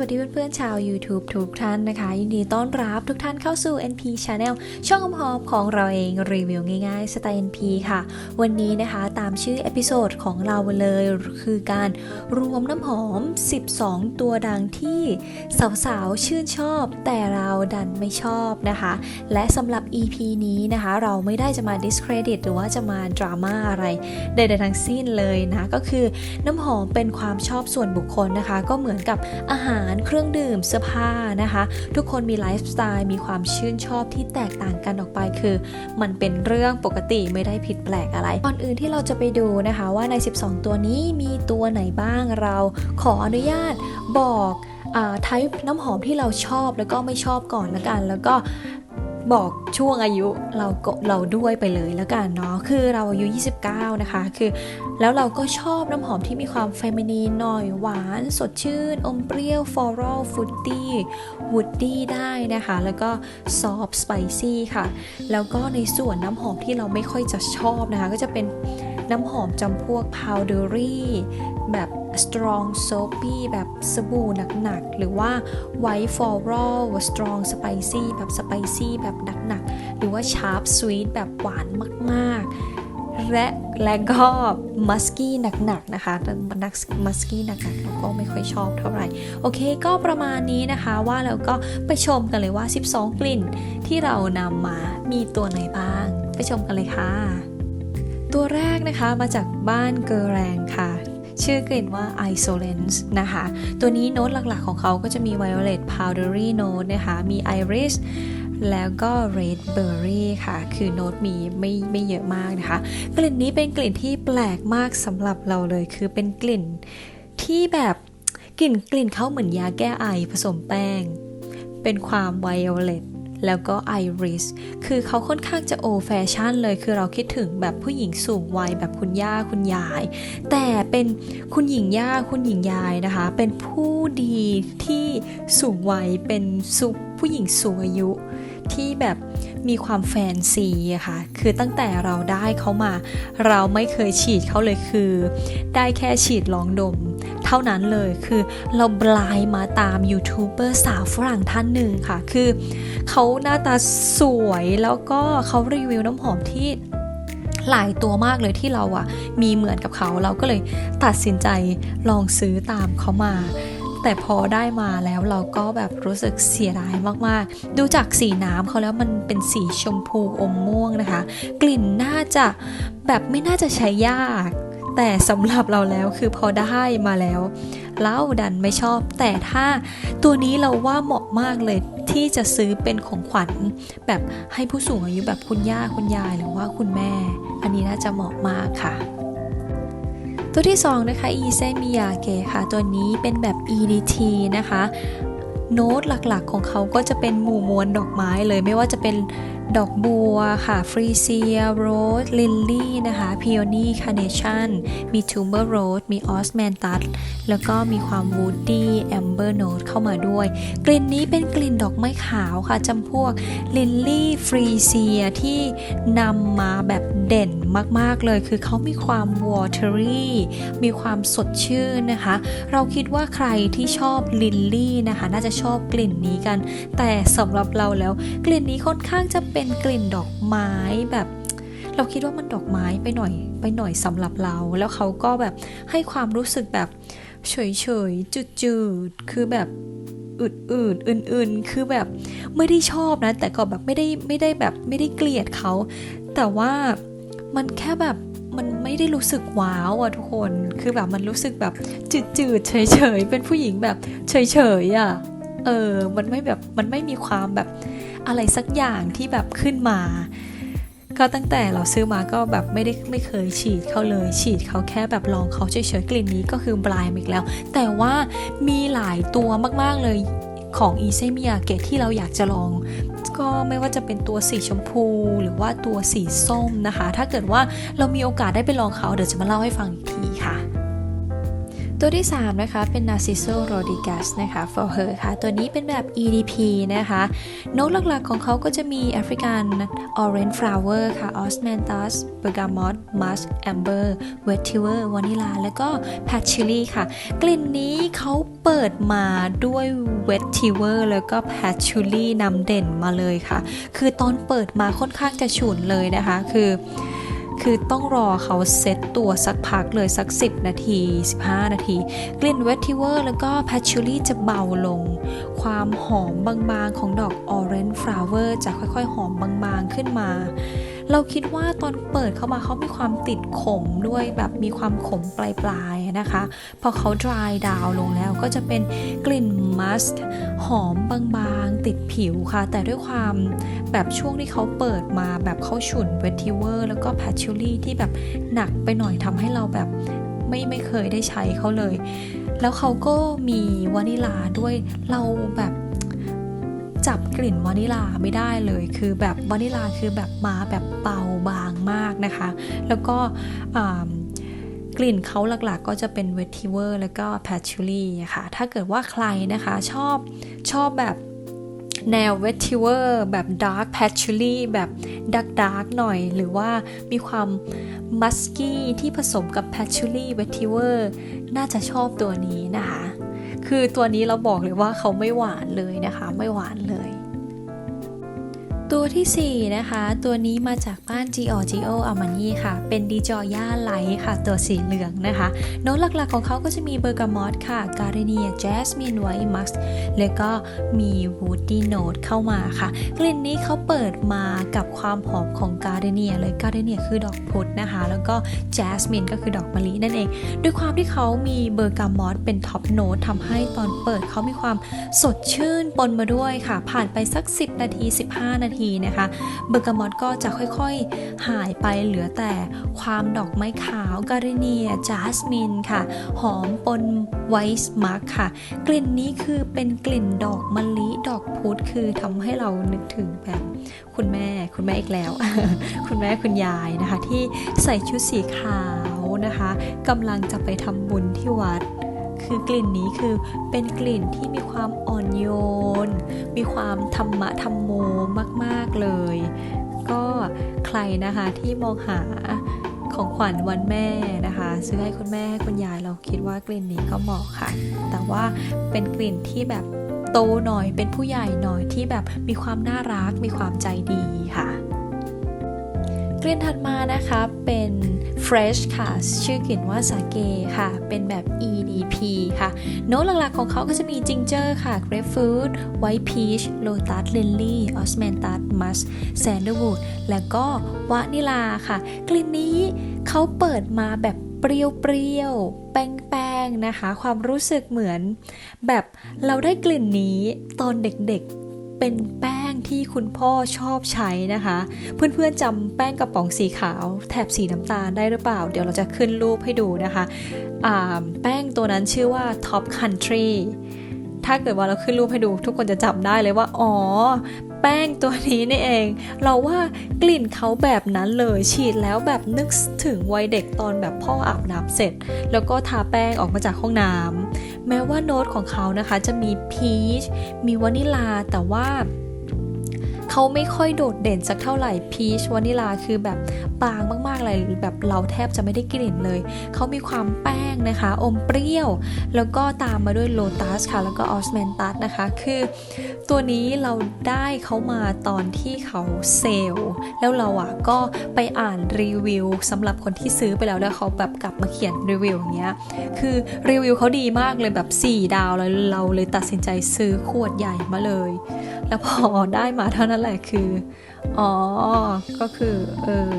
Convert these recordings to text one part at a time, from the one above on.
วัสดีค่ะสวัสดีเพื่อนๆชาว YouTube ทุกท่านนะคะ ยินดีต้อนรับทุกท่านเข้าสู่ NP Channel ช่องหอมของเราเองรีวิวง่ายๆสไตล์ NP ค่ะ วันนี้นะคะตามชื่อเอพิโซดของเราเลยคือการรวมน้ำหอม 12 ตัวดังที่สาวๆ ชื่นชอบ แต่เราดันไม่ชอบนะคะ และสำหรับ EP นี้นะคะ เราไม่ได้จะมา discredit หรือว่าจะมาดราม่าอะไรใดๆทั้งสิ้นเลยนะก็คือน้ำหอมเป็นความชอบส่วนบุคคลนะคะ ก็เหมือนกับอาหารเครื่องดื่มเสื้อผ้านะคะ ทุกคนมีไลฟ์สไตล์มีความชื่นชอบที่แตกต่างกันออกไปคือ มันเป็นเรื่องปกติไม่ได้ผิดแปลกอะไรก่อนอื่นที่เราจะไปดูนะคะว่าใน 12 ตัวนี้มีตัวไหนบ้างเราขออนุญาตบอกไทป์น้ำหอมที่เราชอบแล้วก็ไม่ชอบก่อนละกัน แล้วก็ บอกช่วงอายุเราก็เราด้วยไปเลยแล้วกันเนาะคือเราอายุ 29 นะคะ คือแล้วเราก็ชอบน้ำหอมที่มีความเฟมินีนหน่อยหวานสดชื่น อมเปรี้ยวฟลอรัลฟูดตี้วูดดี้ได้นะคะ แล้วก็ซอฟสไปซี่ค่ะ แล้วก็ในส่วนน้ำหอมที่เราไม่ค่อยจะชอบนะคะ ก็จะเป็น น้ำหอมจำพวก powdery แบบ strong soapy แบบสบู่หนักๆ หรือว่า white floral strong spicy แบบ spicy แบบหนักๆ หรือว่า sharp sweet แบบหวานมากๆ และและก็ musky หนักๆนะคะนัก musky หนักๆเราก็ไม่ค่อยชอบเท่าไหร่ โอเคก็ประมาณนี้นะคะว่าแล้วก็ไปชมกันเลยว่า 12 กลิ่นที่เรานำมามีตัวไหนบ้าง ไปชมกันเลยค่ะ ตัวแรกนะคะมาจากบ้านเกอแรงค่ะชื่อกลิ่นว่า Isolence นะคะ ตัวนี้โน้ตหลักๆของเขาก็จะมี Violet Powdery Note นะคะ มี Iris แล้วก็ Red Berry ค่ะ คือโน้ตมีไม่ไม่เยอะมากนะคะ กลิ่นนี้เป็นกลิ่นที่แปลกมากสำหรับเราเลย คือเป็นกลิ่นที่แบบกลิ่นกลิ่นเขาเหมือนยาแก้ไอผสมแป้ง เป็นความ Violet แล้วก็ไอริสคือเขาค่อนข้างจะโอแฟชั่นเลย คือเราคิดถึงแบบผู้หญิงสูงวัยแบบคุณย่าคุณยาย แต่เป็นคุณหญิงย่าคุณหญิงยายนะคะ เป็นผู้ดีที่สูงวัยเป็นสุผู้หญิงสูงอายุที่แบบ มีความแฟนซีอะค่ะ คือตั้งแต่เราได้เขามา เราไม่เคยฉีดเขาเลยคือ ได้แค่ฉีดลองดม เท่านั้นเลยคือเราบลายมาตามยูทูบเบอร์สาวฝรั่งท่านหนึ่งค่ะ คือเขาหน้าตาสวยแล้วก็เขารีวิวน้ำหอมที่หลายตัวมากเลยที่เราอะมีเหมือนกับเขาเราก็เลยตัดสินใจลองซื้อตามเขามา แต่พอได้มาแล้วเราก็แบบรู้สึกเสียดายมากๆ ดูจากสีน้ำเขาแล้วมันเป็นสีชมพูอมม่วงนะคะ กลิ่นน่าจะแบบไม่น่าจะใช้ยาก แต่สำหรับเราแล้วคือพอได้มาแล้วเล่าดันไม่ชอบ แต่ถ้าตัวนี้เราว่าเหมาะมากเลยที่จะซื้อเป็นของขวัญ แบบให้ผู้สูงอายุแบบคุณย่าคุณยายหรือว่าคุณแม่ อันนี้น่าจะเหมาะมากค่ะ ตัวที่ 2 นะคะ e s e m i y a k e ค่ะ ตัวนี้เป็นแบบ EDT นะคะ โน้ตหลักๆของเขาก็จะเป็นหมู่มวลดอกไม้เลยไม่ว่าจะเป็น ดอกบัวค่ะฟรีเซียโรสลิลลี่นะคะพิโอนีคาร์เนชั่นมีทูเบอร์โรสมีออสแมนตัสแล้วก็มีความวูดดี้แอมเบอร์โนตเข้ามาด้วย กลิ่นนี้เป็นกลิ่นดอกไม้ขาวค่ะจำพวกลิลลี่ฟรีเซียที่นำมาแบบเด่นมากๆเลย คือเขามีความวอเทอรี่มีความสดชื่นนะคะ เราคิดว่าใครที่ชอบลิลลี่นะคะ น่าจะชอบกลิ่นนี้กัน แต่สำหรับเราแล้วกลิ่นนี้ค่อนข้างจะเป็นเป็นกลิ่นดอกไม้แบบ เราคิดว่ามันดอกไม้ไปหน่อย ไปหน่อยสำหรับเรา แล้วเขาก็แบบให้ความรู้สึกแบบเฉยๆจืดๆคือแบบอื่นๆอื่นๆ คือแบบไม่ได้ชอบนะ แต่ก็แบบไม่ได้ไม่ได้แบบไม่ได้เกลียดเขา แต่ว่ามันแค่แบบมันไม่ได้รู้สึกว้าวอะทุกคน คือแบบมันรู้สึกแบบจืดๆเฉยๆ เป็นผู้หญิงแบบเฉยๆอะเออ มันไม่แบบมันไม่มีความแบบ อะไรสักอย่างที่แบบขึ้นมา ก็ตั้งแต่เราซื้อมาก็แบบไม่ได้ไม่เคยฉีดเขาเลย ฉีดเขาแค่แบบลองเขาเฉยๆกลิ่นนี้ก็คือบลายอีกแล้ว แต่ว่ามีหลายตัวมากๆเลยของอีเซมิยาเกะที่เราอยากจะลอง ก็ไม่ว่าจะเป็นตัวสีชมพูหรือว่าตัวสีส้มนะคะ ถ้าเกิดว่าเรามีโอกาสได้ไปลองเขาเดี๋ยวจะมาเล่าให้ฟังอีกทีค่ะ ตัวที่ 3 นะคะ เป็น Narciso Rodriguez นะคะ for her ค่ะ ตัวนี้เป็นแบบ EDP นะคะโน้ตหลักๆของเขาก็จะมี African Orange Flower ค่ะ Osmanthus Bergamot Musk Amber Vetiver Vanilla แล้วก็ Patchouli ค่ะ กลิ่นนี้เขาเปิดมาด้วย Vetiver แล้วก็ Patchouli นำเด่นมาเลยค่ะ คือตอนเปิดมาค่อนข้างจะฉุนเลยนะคะ คือ คือต้องรอเขาเซตตัวสักพักเลยสัก 10 นาที 15 นาที กลิ่นเวททิเวอร์แล้วก็แพชชูรี่จะเบาลง ความหอมบางๆของดอกออเรนจ์ฟลาวเวอร์จะค่อยๆ หอมบางๆขึ้นมา เราคิดว่าตอนเปิดเข้ามาเขามีความติดขมด้วยแบบมีความขมปลายๆนะคะ พอเขา dry down ลงแล้วก็จะเป็นกลิ่นมัสก์หอมบางๆ ติดผิวค่ะ แต่ด้วยความแบบช่วงที่เขาเปิดมาแบบเขาฉุนเวททิเวอร์แล้วก็แพชชูรี่ที่แบบหนักไปหน่อยทำให้เราแบบไม่ไม่เคยได้ใช้เขาเลย แล้วเขาก็มีวานิลาด้วยเราแบบ ลิ่นวานิลาไม่ได้เลย คือแบบวานิลาคือแบบมาแบบเบาบางมากนะคะ แล้วก็กลิ่นเขาหลักๆก็จะเป็นเวททิเวอร์แล้วก็แพชชูรี่ค่ะ ถ้าเกิดว่าใครนะคะชอบชอบแบบแนวเวททิเวอร์แบบดาร์กแพชชูรี่แบบดักดาร์กหน่อย หรือว่ามีความมัสกี้ที่ผสมกับแพชชูรี่เวททิเวอร์น่าจะชอบตัวนี้นะคะ คือตัวนี้เราบอกเลยว่าเขาไม่หวานเลยนะคะ ไม่หวานเลย ตัวทีสี่ 4 นะคะ ตัวนี้มาจากบ้าน Giorgio Armani ค่ะ เป็นดีจอย่าไลท์ค่ะ ตัวสีเหลืองนะคะ โน้ตหลักๆของเขาก็จะมีเบอร์กามอตค่ะ การเนียแจสมินไวท์มัสแล้วก็มีวูดดี้โน้ตเข้ามาค่ะ กลิ่นนี้เขาเปิดมากับความหอมของการเนียเลยการเนียคือดอกพุธนะคะ แล้วก็แจสมินก็คือดอกมะลินั่นเอง ด้วยความที่เขามีเบอร์กามอตเป็นท็อปโน้ตทำให้ตอนเปิดเขามีความสดชื่นปนมาด้วยค่ะ ผ่านไปสัก 10 นาที 15 นาทีนะคะเบอร์กามอตก็จะค่อยๆ หายไปเหลือแต่ความดอกไม้ขาวการเนียจาสมินค่ะ หอมปนไวส์มาร์คค่ะ กลิ่นนี้คือเป็นกลิ่นดอกมะลิดอกพุธคือทำให้เรานึกถึงแบบคุณแม่คุณแม่อีกแล้ว คุณแม่คุณยายนะคะ ที่ใส่ชุดสีขาวนะคะกำลังจะไปทำบุญที่วัด คือกลิ่นนี้คือเป็นกลิ่นที่มีความอ่อนโยน มีความธรรมะธรรมโมมาก ๆ เลย ก็ใครนะคะที่มองหาของขวัญวันแม่นะคะ ซื้อให้คุณแม่ให้คุณยายเราคิดว่ากลิ่นนี้ก็เหมาะค่ะ แต่ว่าเป็นกลิ่นที่แบบโตหน่อยเป็นผู้ใหญ่หน่อยที่แบบมีความน่ารักมีความใจดีค่ะ กลิ่นถัดมานะคะเป็น fresh ค่ะ ชื่อกลิ่นว่าสาเกค่ะ เป็นแบบ EDP ค่ะ โน้ตหลักๆของเขาก็จะมี ginger ค่ะ grapefruit white peach lotus lily osmanthus musk sandalwood และก็วานิลาค่ะ กลิ่นนี้เขาเปิดมาแบบเปรี้ยวๆ แป้งๆ นะคะ ความรู้สึกเหมือน แบบเราได้กลิ่นนี้ตอนเด็กๆ เป็นแป้ง ที่คุณพ่อชอบใช้นะคะ เพื่อนๆจำแป้งกระป๋องสีขาว แถบสีน้ำตาลได้หรือเปล่า เดี๋ยวเราจะขึ้นรูปให้ดูนะคะแป้งตัวนั้นชื่อว่า Top Country ถ้าเกิดว่าเราขึ้นรูปให้ดู ทุกคนจะจำได้เลยว่า อ๋อ แป้งตัวนี้นี่เอง เราว่ากลิ่นเขาแบบนั้นเลยฉีดแล้วแบบนึกถึงวัยเด็กตอนแบบพ่ออาบน้ำเสร็จ แล้วก็ทาแป้งออกมาจากห้องน้ำแม้ว่าโน้ตของเขานะคะจะมีพีชมีวานิลาแต่ว่า เขาไม่ค่อยโดดเด่นสักเท่าไหร่พีชวานิลาคือแบบบางมากๆเลยแบบเราแทบจะไม่ได้กลิ่นเลย เขามีความแป้งนะคะ อมเปรี้ยว แล้วก็ตามมาด้วยโลตัสค่ะ แล้วก็ออสแมนตัสนะคะ คือตัวนี้เราได้เขามาตอนที่เขาเซลล์แล้วเราอะก็ไปอ่านรีวิวสำหรับคนที่ซื้อไปแล้วแล้วเขาแบบกลับมาเขียนรีวิวอย่างเงี้ยคือรีวิวเขาดีมากเลยแบบ 4 ดาวเลยเราเลยตัดสินใจซื้อขวดใหญ่มาเลย แล้วพอได้มาเท่านั้นแหละคือ อ๋อ ก็คือเออ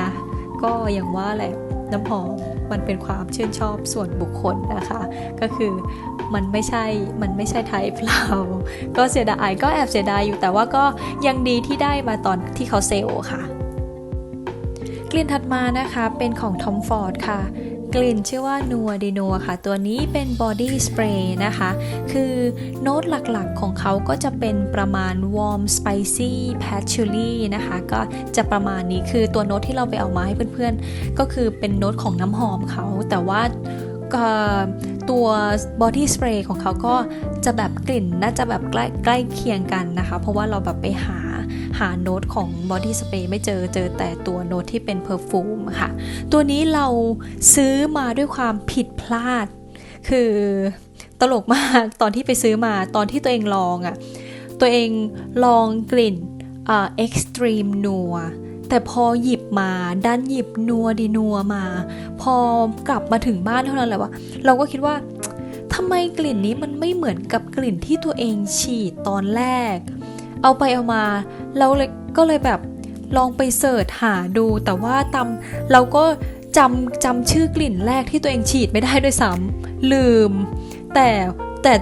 นะ ก็อย่างว่าแหละน้ำหอมมันเป็นความชื่นชอบส่วนบุคคลนะคะ ก็คือมันไม่ใช่ มันไม่ใช่ไทป์เรา ก็เสียดายก็แอบเสียดายอยู่แต่ว่าก็ยังดีที่ได้มาตอนที่เขาเซลล์ค่ะ กลิ่นถัดมานะคะเป็นของ Tom Ford ค่ะ กลิ่นชื่อว่านัวดีนัวค่ะ ตัวนี้เป็นบอดี้สเปรย์นะคะ คือโน้ตหลักๆของเขาก็จะเป็นประมาณ warm spicy patchouli นะคะ ก็จะประมาณนี้คือตัวโน้ตที่เราไปเอามาให้เพื่อนๆ ก็คือเป็นโน้ตของน้ำหอมเขา แต่ว่าตัวบอดี้สเปรย์ของเขาก็จะแบบกลิ่นน่าจะแบบใกล้ใกล้เคียงกันนะคะ เพราะว่าเราแบบไปหา หาโน้ตของบอดี้สเปรย์ไม่เจอเจอแต่ตัวโน้ตที่เป็นเพอร์ฟูมค่ะ ตัวนี้เราซื้อมาด้วยความผิดพลาด คือตลกมากตอนที่ไปซื้อมาตอนที่ตัวเองลองอะ่ะ ตัวเองลองกลิ่นเอ็กซ์ตรีมนัวแต่พอหยิบมาดันหยิบนัวดีนัวมา พอกลับมาถึงบ้านเท่านั้นแหละว่าเราก็คิดว่าทำไมกลิ่นนี้มันไม่เหมือนกับกลิ่นที่ตัวเองฉีดตอนแรก เอาไปเอามาเราเลยก็เลยแบบลองไปเสิร์ชหาดู แต่ว่าตำเราก็จำจำชื่อกลิ่นแรกที่ตัวเองฉีดไม่ได้ด้วยซ้ำลืม แต่แต่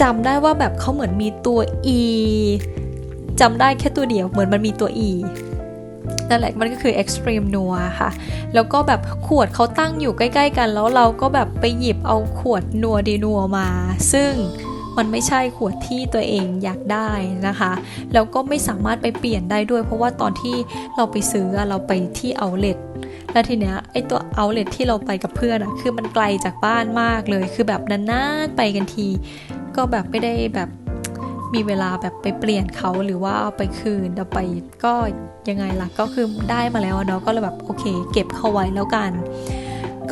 จำได้ว่าแบบเขาเหมือนมีตัว e จำได้แค่ตัวเดียวเหมือนมันมีตัว e นั่นแหละมันก็คือ extreme นัวค่ะ แล้วก็แบบขวดเขาตั้งอยู่ใกล้ ๆ กัน แล้วเราก็แบบไปหยิบเอาขวดนัวดีนัวมา ซึ่ง มันไม่ใช่ขวดที่ตัวเองอยากได้นะคะ แล้วก็ไม่สามารถไปเปลี่ยนได้ด้วย เพราะว่าตอนที่เราไปซื้อเราไปที่เอาเล t แล้วทีเนี้ยไอตัวเอาเล t ที่เราไปกับเพื่อนอะคือมันไกลจากบ้านมากเลย คือแบบนานๆไปกันที ก็แบบไม่ได้แบบมีเวลาแบบไปเปลี่ยนเขาหรือว่าเอาไปคืนเอาไปก็ยังไงล่ะก็คือได้มาแล้วเนาะก็เลยแบบโอเค เก็บเข้าไว้แล้วกัน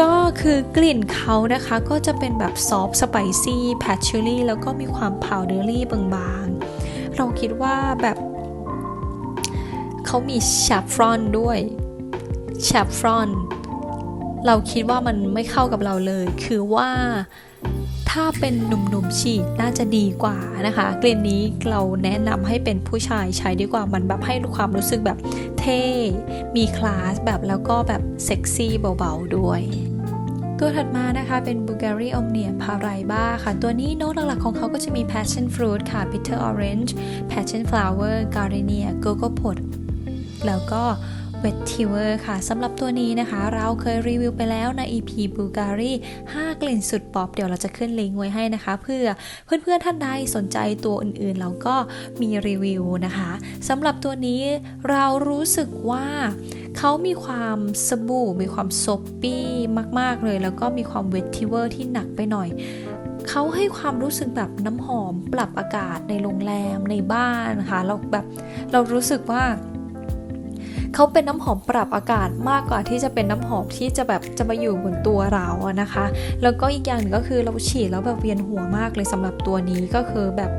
ก็คือกลิ่นเขานะคะก็จะเป็นแบบซอฟต์สไปซี่แพชชูรี่แล้วก็มีความพาวเดอรี่บางๆ เราคิดว่าแบบเขามีชาฟรอนด้วยชาฟรอนเราคิดว่ามันไม่เข้ากับเราเลย คือว่า ถ้าเป็นหนุ่มๆฉีดน่าจะดีกว่านะคะ กลิ่นนี้เราแนะนำให้เป็นผู้ชายใช้ดีกว่ามันแบบให้ความรู้สึกแบบเท่ มีคลาสแบบแล้วก็แบบเซ็กซี่เบาๆด้วยตัวถัดมานะคะเป็น Bulgari Omnia Paraiba ค่ะ ตัวนี้โน้ตหลักๆของเขาก็จะมี Passion Fruit ค่ะ Bitter Orange Passion Flower Gardenia Cocoa Pot แล้วก็ Wet t i w e r ค่ะสำหรับตัวนี้นะคะ เราเคยรีวิวไปแล้วใน EP Bulgari 5 กลิ่นสุดป๊อปเดี๋ยวเราจะขึ้นลิงก์ไว้ให้นะคะ เพื่อเพื่อนๆท่านใดสนใจตัวอื่นๆ เราก็มีรีวิวนะคะสำหรับตัวนี้เรารู้สึกว่าเขามีความสบู่ มีความซบปี้มากๆเลย แล้วก็มีความเวททิเวอร์ที่หนักไปหน่อยเขาให้ความรู้สึกแบบน้ำหอมปรับอากาศในโรงแรมในบ้านนะคะเราแบบเรารู้สึกว่า เขาเป็นน้ำหอมปรับอากาศมากกว่าที่จะเป็นน้ำหอมที่จะแบบจะมาอยู่บนตัวเราอะนะคะ แล้วก็อีกอย่างหนึ่งก็คือเราฉีดแล้วแบบเวียนหัวมากเลยสำหรับตัวนี้ก็คือแบบ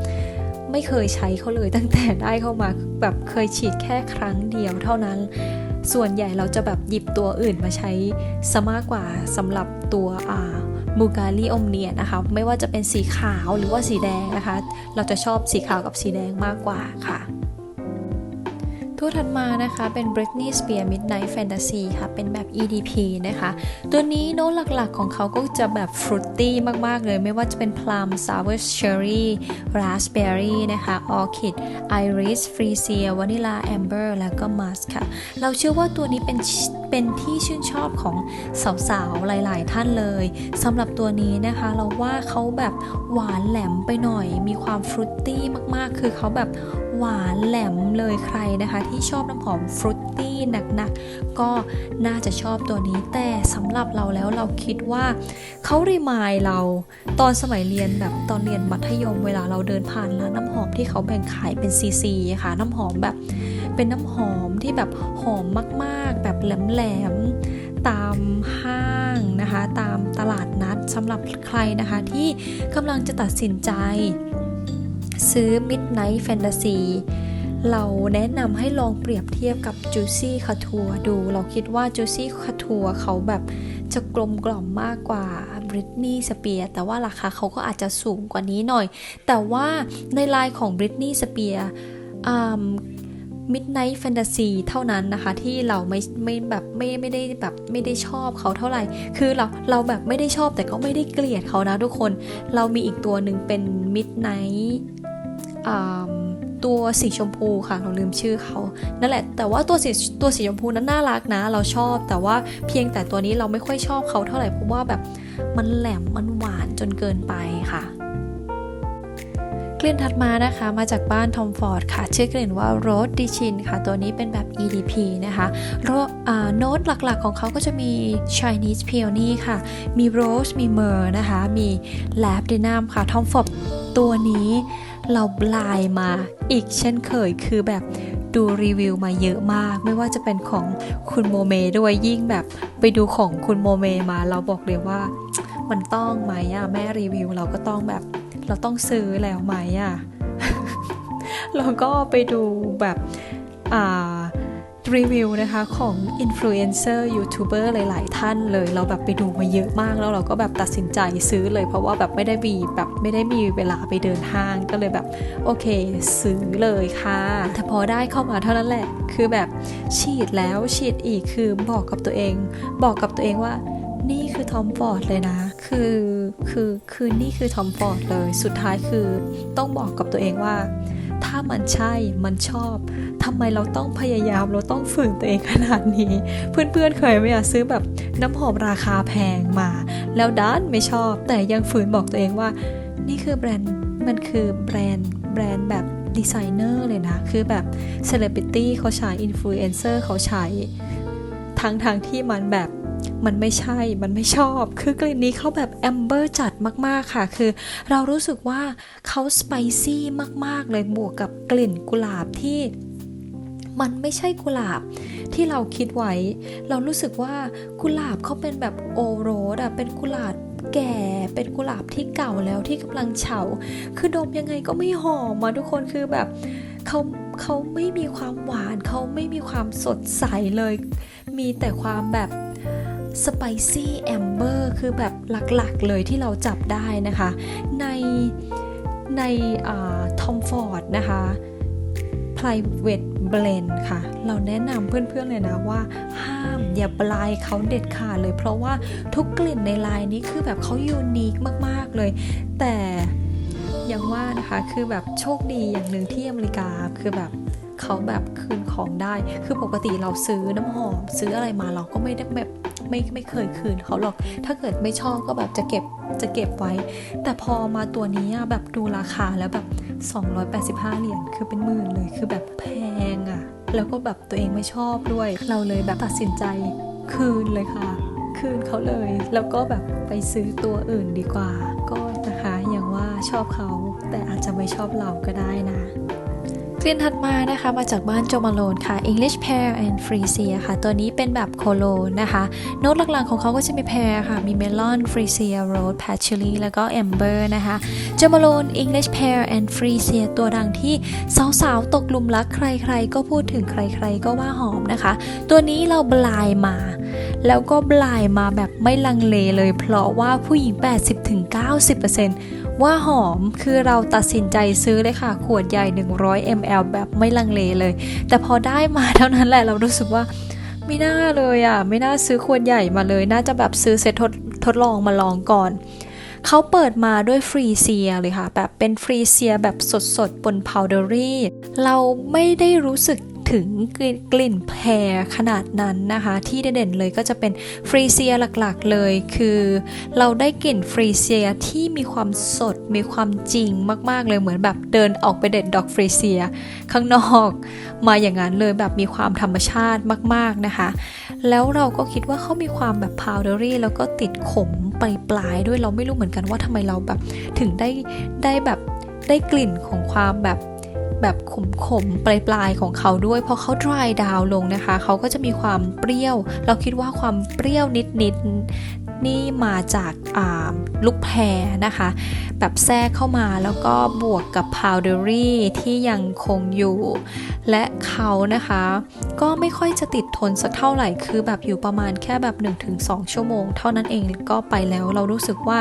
ไม่เคยใช้เขาเลยตั้งแต่ได้เข้ามาแบบเคยฉีดแค่ครั้งเดียวเท่านั้น ส่วนใหญ่เราจะแบบหยิบตัวอื่นมาใช้ซะมากกว่าสำหรับตัวอ่ามูกาลีอมเนียนะคะไม่ว่าจะเป็นสีขาวหรือว่าสีแดงนะคะ เราจะชอบสีขาวกับสีแดงมากกว่าค่ะ ตัวถัดมานะคะเป็น Britney Spears Midnight Fantasy ค่ะ เป็นแบบ EDP นะคะ ตัวนี้โน้ตหลักๆของเขาก็จะแบบฟรุตตี้มากๆเลย ไม่ว่าจะเป็น Plum Sour Cherry Raspberry นะคะ Orchid Iris Freesia Vanilla Amber แล้วก็ Musk ค่ะ เราเชื่อว่าตัวนี้เป็นเป็นที่ชื่นชอบของสาวๆ หลาย ๆ ท่านเลยสำหรับตัวนี้นะคะ เราว่าเขาแบบหวานแหลมไปหน่อย มีความฟรุตตี้มากๆ คือเขาแบบ หวานแหลมเลยใครนะคะ ที่ชอบน้ำหอมฟรุตตี้หนักๆ ก็น่าจะชอบตัวนี้แต่สำหรับเราแล้วเราคิดว่าเขารีมายเราตอนสมัยเรียนแบบตอนเรียนมัธยมเวลาเราเดินผ่านร้านน้ำหอมที่เขาแบ่งขายเป็นซีซีค่ะ น้ำหอมแบบเป็นน้ำหอมที่แบบหอมมากๆ แบบแหลมๆตามห้างนะคะ ตามตลาดนัดสำหรับใครนะคะที่กำลังจะตัดสินใจ ซื้อ Midnight Fantasy เราแนะนำให้ลองเปรียบเทียบกับ Juicy c o u t u r ดู เราคิดว่า Juicy c o u t u r เขาแบบจะกลมกล่อมมากกว่า Britney Spears แต่ว่าราคาเขาก็อาจจะสูงกว่านี้หน่อย แต่ว่าในลน์ของ Britney Spears อ่า Midnight Fantasy เท่านั้นนะคะ ที่เราไม่ไม่แบบไม่ไม่ได้แบบไม่ได้ชอบเขาเท่าไหร่ คือเราเราแบบไม่ได้ชอบแต่ก็ไม่ได้เกลียดเขานะทุกคน เรามีอีกตัวหนึ่งเป็น Midnight ตัวสีชมพูค่ะเราลืมชื่อเขา นั่นแหละ แต่ว่าตัวสีตัวสีชมพูนั้นน่ารักนะ เราชอบ แต่ว่าเพียงแต่ตัวนี้เราไม่ค่อยชอบเขาเท่าไหร่เพราะว่าแบบมันแหลมมันหวานจนเกินไปค่ะลิ่นถัดมานะคะมาจากบ้านทอมฟอร์ดค่ะ ชื่อกลิ่นว่าโรสดิชินค่ะ ตัวนี้เป็นแบบ EDP นะคะโรโน้ตหลักๆของเขาก็จะมี Chinese Peony ค่ะ มีโรสมีเมอร์นะคะ มีแลบดินัมค่ะทอมฟอร์ดตัวนี้ เราบลายมาอีกเช่นเคยคือแบบดูรีวิวมาเยอะมาก ไม่ว่าจะเป็นของคุณโมเมด้วยยิ่งแบบไปดูของคุณโมเมมา เราบอกเลยว่า มันต้องไหมอะแม่รีวิวเราก็ต้องแบบ เราต้องซื้อแล้วไหมอะเราก็ไปดูแบบอ่า รีวิวนะคะของอินฟลูเอนเซอร์ยูทูบเบอร์หลาย ๆ ท่านเลย เราแบบไปดูมาเยอะมากแล้วเราก็แบบตัดสินใจซื้อเลยเพราะว่าแบบไม่ได้มีแบบไม่ได้มีเวลาไปเดินห้างก็เลยแบบโอเค ซื้อเลยค่ะ แต่พอได้เข้ามาเท่านั้นแหละ คือแบบฉีดแล้วฉีดอีกคือบอกกับตัวเอง บอกกับตัวเองว่านี่คือทอมฟอร์ดเลยนะ คือ คือ คือ นี่คือทอมฟอร์ดเลย สุดท้ายคือต้องบอกกับตัวเองว่า ถ้ามันใช่มันชอบทำไมเราต้องพยายามเราต้องฝืนตัวเองขนาดนี้ เพื่อนๆเคยไหมอะซื้อแบบน้ำหอมราคาแพงมา แล้วด้านไม่ชอบ แต่ยังฝืนบอกตัวเองว่า นี่คือแบรนด์มันคือแบรนด์แบรนด์แบบดีไซเนอร์เลยนะ คือแบบเซเลบริตี้เขาใช้อินฟลูเอนเซอร์เขาใช้ทั้งทางที่มันแบบ มันไม่ใช่ มันไม่ชอบ คือกลิ่นนี้เขาแบบแอมเบอร์จัดมากๆค่ะ คือเรารู้สึกว่าเขาสไปซี่มากๆเลยบวกกับกลิ่นกุหลาบที่มันไม่ใช่กุหลาบที่เราคิดไว้ เรารู้สึกว่ากุหลาบเขาเป็นแบบโอโรสอะเป็นกุหลาบแก่เป็นกุหลาบที่เก่าแล้วที่กำลังเฉา คือดมยังไงก็ไม่หอมอะทุกคนคือแบบเขาเขาไม่มีความหวานเขาไม่มีความสดใสเลย มีแต่ความแบบ สไปซี่แอมเบอร์คือแบบหลักๆเลยที่เราจับได้นะคะ ในในทอมฟอร์ดนะคะ private blend ค่ะ เราแนะนำเพื่อนๆเลยนะว่า ห้ามอย่าปลายเขาเด็ดขาดเลย เพราะว่าทุกกลิ่นในลายนี้คือแบบเขายูนิคมากๆเลย แต่ยังว่านะคะคือแบบโชคดีอย่างหนึ่งที่อเมริกาคือแบบเขาแบบคืนของได้ คือปกติเราซื้อน้ำหอม ซื้ออะไรมาเราก็ไม่ได้แบบ ไม่ไม่เคยคืนเขาหรอก ถ้าเกิดไม่ชอบก็แบบจะเก็บจะเก็บไว้ แต่พอมาตัวนี้แบบดูราคาแล้วแบบ 285 เหรียญคือเป็นหมื่นเลยคือแบบแพงอะ แล้วก็แบบตัวเองไม่ชอบด้วย เราเลยแบบตัดสินใจคืนเลยค่ะ คืนเขาเลย แล้วก็แบบไปซื้อตัวอื่นดีกว่า ก็นะคะอย่างว่าชอบเขาแต่อาจจะไม่ชอบเราก็ได้นะ กลิ่นถัดมานะคะมาจากบ้านโจมาโลนค่ะ English Pear and Freesia ค่ะ ตัวนี้เป็นแบบโคโลนนะคะโน้ตหลักๆของเขาก็จะมีแพรค่ะ มีเมลอน Freesia Rose Patchouli แล้วก็ Amber นะคะโจมาโลน English Pear and Freesia ตัวดังที่สาวๆ ตกหลุมรักใครๆ ก็พูดถึงใครๆ ก็ว่าหอมนะคะ ตัวนี้เราบลายมา แล้วก็บลายมาแบบไม่ลังเลเลย เพราะว่าผู้หญิง 80-90% ว่าหอมคือเราตัดสินใจซื้อเลยค่ะ ขวดใหญ่ 100 ml แบบไม่ลังเลเลย แต่พอได้มาเท่านั้นแหละเรารู้สึกว่าไม่น่าเลยอะ ไม่น่าซื้อขวดใหญ่มาเลย น่าจะแบบซื้อเซตทดทดลองมาลองก่อน เขาเปิดมาด้วยฟรีเซียเลยค่ะ แบบเป็นฟรีเซียแบบสดๆบนพาวเดอรี่ เราไม่ได้รู้สึก ถึงกลิ่นแพรขนาดนั้นนะคะ ที่เด่นๆเลยก็จะเป็นฟรีเซียหลักๆเลย คือเราได้กลิ่นฟรีเซียที่มีความสดมีความจริงมากๆเลยเหมือนแบบเดินออกไปเด็ดดอกฟรีเซีย ข้างนอกมาอย่างนั้นเลยแบบมีความธรรมชาติมากๆนะคะ แล้วเราก็คิดว่าเขามีความแบบพาวเดอรี่แล้วก็ติดขมปลายๆด้วยเราไม่รู้เหมือนกันว่าทำไมเราแบบถึงได้ได้แบบได้กลิ่นของความแบบ แบบขมๆ ปลายๆ ของเขาด้วย พอเขา dry down ลงนะคะ เขาก็จะมีความเปรี้ยว เราคิดว่าความเปรี้ยวนิดๆ นี่มาจากลูกแพรนะคะ แบบแทรกเข้ามาแล้วก็บวกกับพาวเดอรี่ที่ยังคงอยู่ และเขานะคะ ก็ไม่ค่อยจะติดทนสักเท่าไหร่ คือแบบอยู่ประมาณแค่แบบ 1-2 ชั่วโมง เท่านั้นเองก็ไปแล้วเรารู้สึกว่า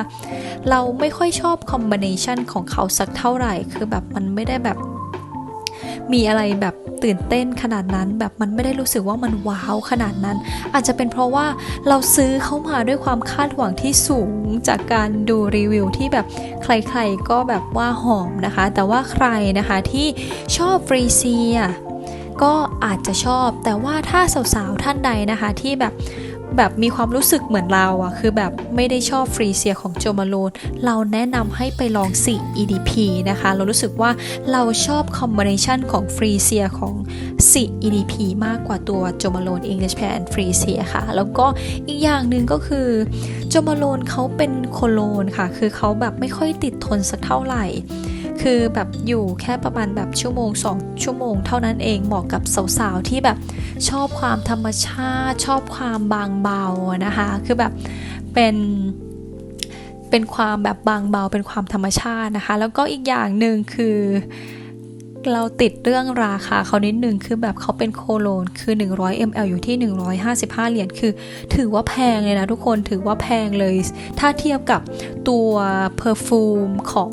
เราไม่ค่อยชอบคอมบิเนชันของเขาสักเท่าไหร่ คือแบบมันไม่ได้แบบ มีอะไรแบบตื่นเต้นขนาดนั้น แบบมันไม่ได้รู้สึกว่ามันว้าวขนาดนั้น อาจจะเป็นเพราะว่าเราซื้อเข้ามาด้วยความคาดหวังที่สูงจากการดูรีวิวที่แบบใครๆก็แบบว่าหอมนะคะ แต่ว่าใครนะคะที่ชอบฟรีเซียก็อาจจะชอบ แต่ว่าถ้าสาวๆท่านใดนะคะที่แบบ แบบมีความรู้สึกเหมือนเราอะคือแบบไม่ได้ชอบฟรีเซียของโจมาโลน เราแนะนำให้ไปลองสี EDP นะคะ เรารู้สึกว่าเราชอบคอมบิเนชันของฟรีเซียของสี EDP มากกว่าตัวโจมาโลน English Pear and ฟรีเซียค่ะ แล้วก็อีกอย่างหนึ่งก็คือโจมาโลนเขาเป็นโคโลนค่ะ คือเขาแบบไม่ค่อยติดทนสักเท่าไหร่ คือแบบอยู่แค่ประมาณแบบชั่วโมง 2 ชั่วโมง เท่านั้นเองเหมาะกับสาวๆที่แบบชอบความธรรมชาติ ชอบความบางเบานะคะ คือแบบเป็นเป็นความแบบบางเบาเป็นความธรรมชาตินะคะ แล้วก็อีกอย่างหนึ่งคือ เราติดเรื่องราคาเขานิดนึงคือแบบเขาเป็นโคโลนคือ 100 ml อยู่ที่ 155 เหรียญคือ ถือว่าแพงเลยนะทุกคนถือว่าแพงเลย ถ้าเทียบกับตัวเพอร์ฟูมของ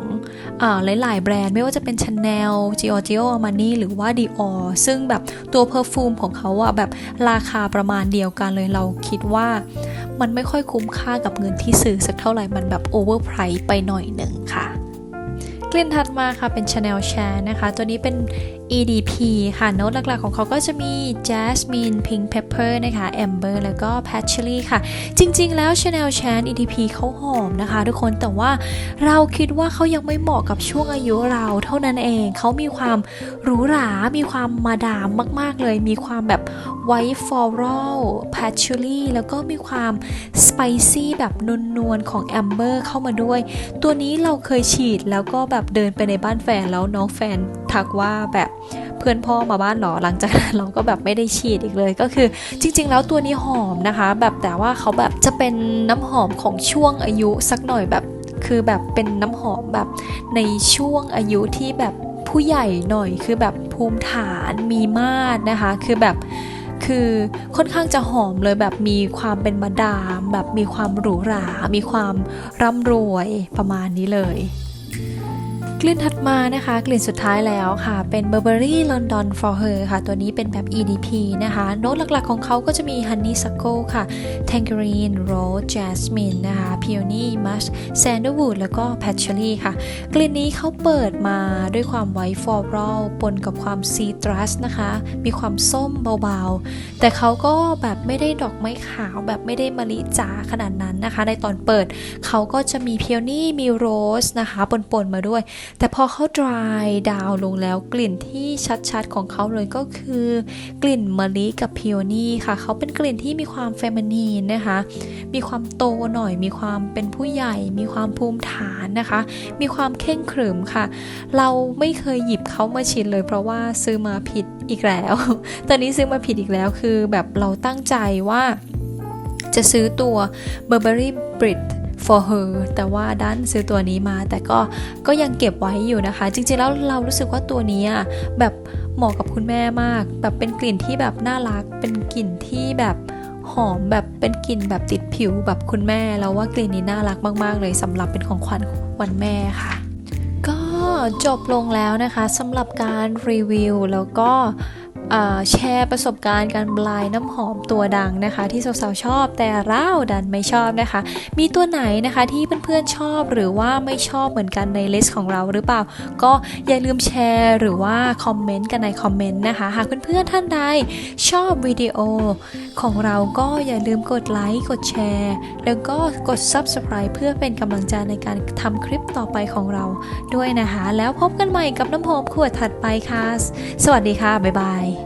หลาย ๆ แบรนด์ไม่ว่าจะเป็น Chanel Giorgio Armani หรือว่า Dior ซึ่งแบบตัวเพอร์ฟูมของเขาอะแบบราคาประมาณเดียวกันเลยเราคิดว่า มันไม่ค่อยคุ้มค่ากับเงินที่ซื้อสักเท่าไหร่มันแบบโอเวอร์ไพรส์ไปหน่อยหนึ่งค่ะ กลิ่นถัดมาค่ะเป็น Chanel Share นะคะ ตัวนี้เป็น EDP ค่ะ โน้ตหลักๆของเขาก็จะมี Jasmine Pink Pepper นะคะ Amber แล้วก็ Patchouli ค่ะ จริงๆ แล้ว Chanel Chan EDP เขาหอมนะคะ ทุกคนแต่ว่าเราคิดว่าเขายังไม่เหมาะกับช่วงอายุเราเท่านั้นเอง เขามีความหรูหรา มีความมาดามมากๆเลย มีความแบบ White Floral Patchouli แล้วก็มีความ Spicy แบบนวลๆของ Amber เข้ามาด้วย ตัวนี้เราเคยฉีดแล้วก็แบบเดินไปในบ้านแฟนแล้วน้องแฟน ทักว่าแบบเพื่อนพ่อมาบ้านหรอหลังจากนั้นเราก็แบบไม่ได้ฉีดอีกเลย ก็คือจริง ๆ แล้วตัวนี้หอมนะคะ แบบแต่ว่าเขาแบบจะเป็นน้ำหอมของช่วงอายุสักหน่อยแบบคือแบบเป็นน้ำหอมแบบในช่วงอายุที่แบบผู้ใหญ่หน่อยคือแบบภูมิฐานมีมาดนะคะ คือแบบคือค่อนข้างจะหอมเลยแบบมีความเป็นมาดาม แบบมีความหรูหรา มีความร่ำรวยประมาณนี้เลย กลิ่นถัดมานะคะ กลิ่นสุดท้ายแล้วค่ะ เป็น Burberry London for her ค่ะ ตัวนี้เป็นแบบ EDP นะคะ โน้ตหลักๆของเขาก็จะมี Honeysuckle ค่ะ Tangerine Rose Jasmine นะคะ Peony Musk Sandalwood แล้วก็ Patchouli ค่ะ กลิ่นนี้เขาเปิดมาด้วยความ White Floral ปนกับความ Citrus นะคะ มีความส้มเบาๆ แต่เขาก็แบบไม่ได้ดอกไม้ขาวแบบไม่ได้มะลิจ๋าขนาดนั้นนะคะ ในตอนเปิดเขาก็จะมี Peony มี Rose นะคะปนๆมาด้วยแต่พอเขา dry ดาวลงแล้วกลิ่นที่ชัดๆของเขาเลยก็คือ กลิ่นมะลิกับพิโอนี่ค่ะ เขาเป็นกลิ่นที่มีความเฟมินีนนะคะ มีความโตหน่อย มีความเป็นผู้ใหญ่ มีความภูมิฐานนะคะ มีความเข่งขรึมค่ะ เราไม่เคยหยิบเขามาชินเลยเพราะว่าซื้อมาผิดอีกแล้ว ตอนนี้ซื้อมาผิดอีกแล้วคือแบบเราตั้งใจว่าจะซื้อตัว Burberry Brit for her แต่ว่าด้านซื้อตัวนี้มา แต่ก็ก็ยังเก็บไว้อยู่นะคะ จริงๆแล้วเรารู้สึกว่าตัวนี้อะแบบเหมาะกับคุณแม่มาก แบบเป็นกลิ่นที่แบบน่ารัก เป็นกลิ่นที่แบบหอมแบบเป็นกลิ่นแบบติดผิวแบบคุณแม่แล้วว่ากลิ่นนี้น่ารักมาก ๆ เลยสำหรับเป็นของขวัญวันแม่ค่ะ ก็จบลงแล้วนะคะสำหรับการรีวิวแล้วก็ แชร์ประสบการณ์การบลายน้ำหอมตัวดังนะคะ ที่สาวๆชอบแต่เราดันไม่ชอบนะคะ มีตัวไหนนะคะที่เพื่อนๆชอบหรือว่าไม่ชอบเหมือนกันในลิสต์ของเราหรือเปล่า ก็อย่าลืมแชร์หรือว่าคอมเมนต์กันในคอมเมนต์นะคะ หากเพื่อนๆท่านใดชอบวิดีโอของเราก็อย่าลืมกดไลค์กดแชร์ แล้วก็กด Subscribe เพื่อเป็นกำลังใจในการทำคลิปต่อไปของเราด้วยนะคะ แล้วพบกันใหม่กับน้ำหอมขวดถัดไปค่ะ สวัสดีค่ะ บ๊ายบาย